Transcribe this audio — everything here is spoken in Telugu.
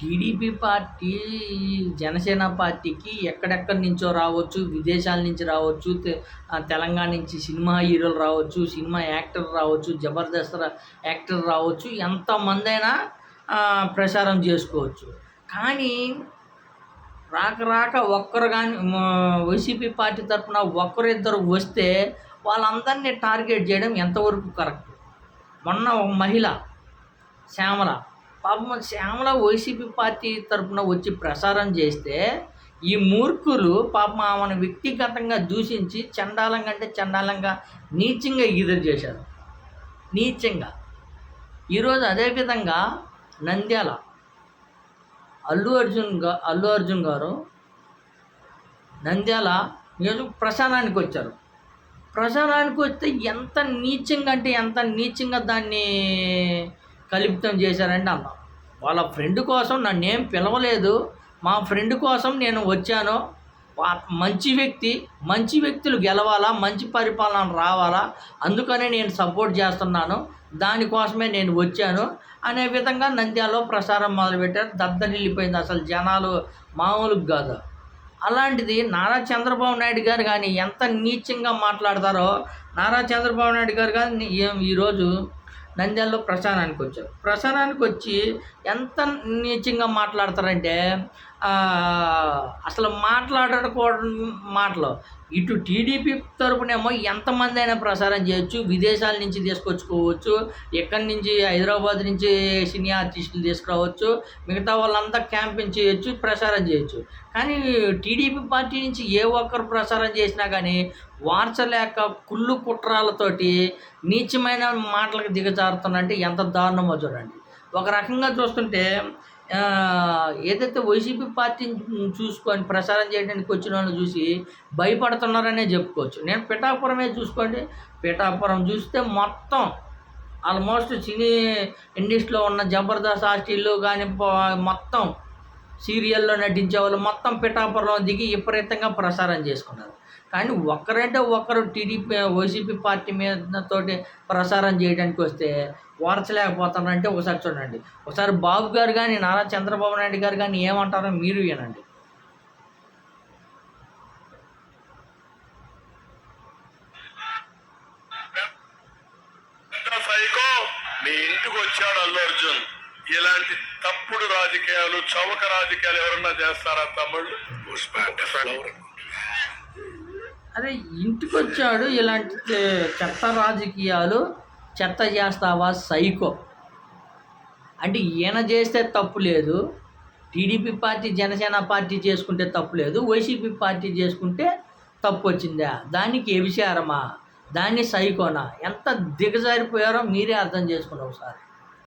టీడీపీ పార్టీ జనసేన పార్టీకి ఎక్కడెక్కడి నుంచో రావచ్చు విదేశాల నుంచి రావచ్చు తె- తెలంగాణ నుంచి సినిమా హీరోలు రావచ్చు సినిమా యాక్టర్ రావచ్చు జబర్దస్త్ యాక్టర్ రావచ్చు ఎంతమంది అయినా ప్రచారం చేసుకోవచ్చు. కానీ రాక రాక ఒక్కరు కానీ వైసీపీ పార్టీ తరఫున ఒక్కరిద్దరు వస్తే వాళ్ళందరినీ టార్గెట్ చేయడం ఎంతవరకు కరెక్ట్? మొన్న ఒక మహిళ శ్యామల పాపం శ్యామల వైసీపీ పార్టీ తరఫున వచ్చి ప్రసారం చేస్తే ఈ మూర్ఖులు పాపం ఆమెను వ్యక్తిగతంగా దూషించి చండాలంగా అంటే చండాలంగా నీచంగా ఎదురు చేశారు. నీచంగా. ఈరోజు అదేవిధంగా నంద్యాల అల్లు అర్జున్గా అల్లు అర్జున్ గారు నంద్యాల నియోజక ప్రసారానికి వచ్చారు. ప్రసారానికి వస్తే ఎంత నీచంగా అంటే ఎంత నీచంగా దాన్ని కలుపుతం చేశారంటే అన్న వాళ్ళ ఫ్రెండ్ కోసం నన్ను ఏం పిలవలేదు. మా ఫ్రెండ్ కోసం నేను వచ్చాను. మంచి వ్యక్తి మంచి వ్యక్తులు గెలవాలా మంచి పరిపాలన రావాలా అందుకనే నేను సపోర్ట్ చేస్తున్నాను. దానికోసమే నేను వచ్చాను. అనే విధంగా నంద్యాలలో ప్రసారం మొదలుపెట్టారు. దద్దరిల్లిపోయింది అసలు జనాలు మామూలుగా కాదు. అలాంటిది నారా చంద్రబాబు నాయుడు గారు కానీ ఎంత నీచంగా మాట్లాడతారో నారా చంద్రబాబు నాయుడు గారు కానీ ఈ- ఈరోజు నంద్యాలలో ప్రసారానికి వచ్చారు ప్రసారానికి వచ్చి ఎంత నీచంగా మాట్లాడతారంటే అసలు మాట్లాడకూడదు మాటలు. ఇటు టీడీపీ తరపునేమో ఎంతమంది అయినా ప్రసారం చేయొచ్చు విదేశాల నుంచి తీసుకొచ్చుకోవచ్చు ఎక్కడి నుంచి హైదరాబాద్ నుంచి సినీ ఆర్టిస్టులు తీసుకురావచ్చు మిగతా వాళ్ళంతా క్యాంపింగ్ చేయొచ్చు ప్రసారం చేయొచ్చు. కానీ టీడీపీ పార్టీ నుంచి ఏ ఒక్కరు ప్రసారం చేసినా కానీ వార్చలేక కుళ్ళు కుట్రాలతోటి నీచమైన మాటలకు దిగజారుతున్నంటే ఎంత దారుణమో చూడండి. ఒక రకంగా చూస్తుంటే ఏదైతే వైసీపీ పార్టీని చూసుకొని ప్రసారం చేయడానికి వచ్చిన వాళ్ళు చూసి భయపడుతున్నారనే చెప్పుకోవచ్చు. నేను పిఠాపురమే చూసుకోండి. పిఠాపురం చూస్తే మొత్తం ఆల్మోస్ట్ సినీ ఇండస్ట్రీలో ఉన్న జబర్దస్త్ ఆర్టిస్టులు కానీ మొత్తం సీరియల్లో నటించే వాళ్ళు మొత్తం పిఠాపురంలో దిగి విపరీతంగా ప్రసారం చేసుకున్నారు. కానీ ఒక్కరంటే ఒక్కరు టీడీపీ వైసీపీ పార్టీ మీద తోటి ప్రసారం చేయడానికి వస్తే ఓర్చలేకపోతున్నారంటే ఒకసారి చూడండి. ఒకసారి బాబు గారు కానీ నారా చంద్రబాబు నాయుడు గారు కానీ ఏమంటారో మీరు వినండి. మీ ఇంటికి వచ్చాడు అల్లు అర్జున్. ఇలాంటి తప్పుడు రాజకీయాలు చవక రాజకీయాలు ఎవరన్నా చేస్తారా తమ్ముళ్ళు? అదే ఇంటికి వచ్చాడు ఇలాంటి చెత్త రాజకీయాలు చెత్త చేస్తావా సైకో. అంటే ఈయన చేస్తే తప్పు లేదు టీడీపీ పార్టీ జనసేన పార్టీ చేసుకుంటే తప్పు లేదు వైసీపీ పార్టీ చేసుకుంటే తప్పు వచ్చిందా? దానికి ఎవిచారమా దాన్ని సైకోనా? ఎంత దిగజారిపోయారో మీరే అర్థం చేసుకున్నారు ఒకసారి.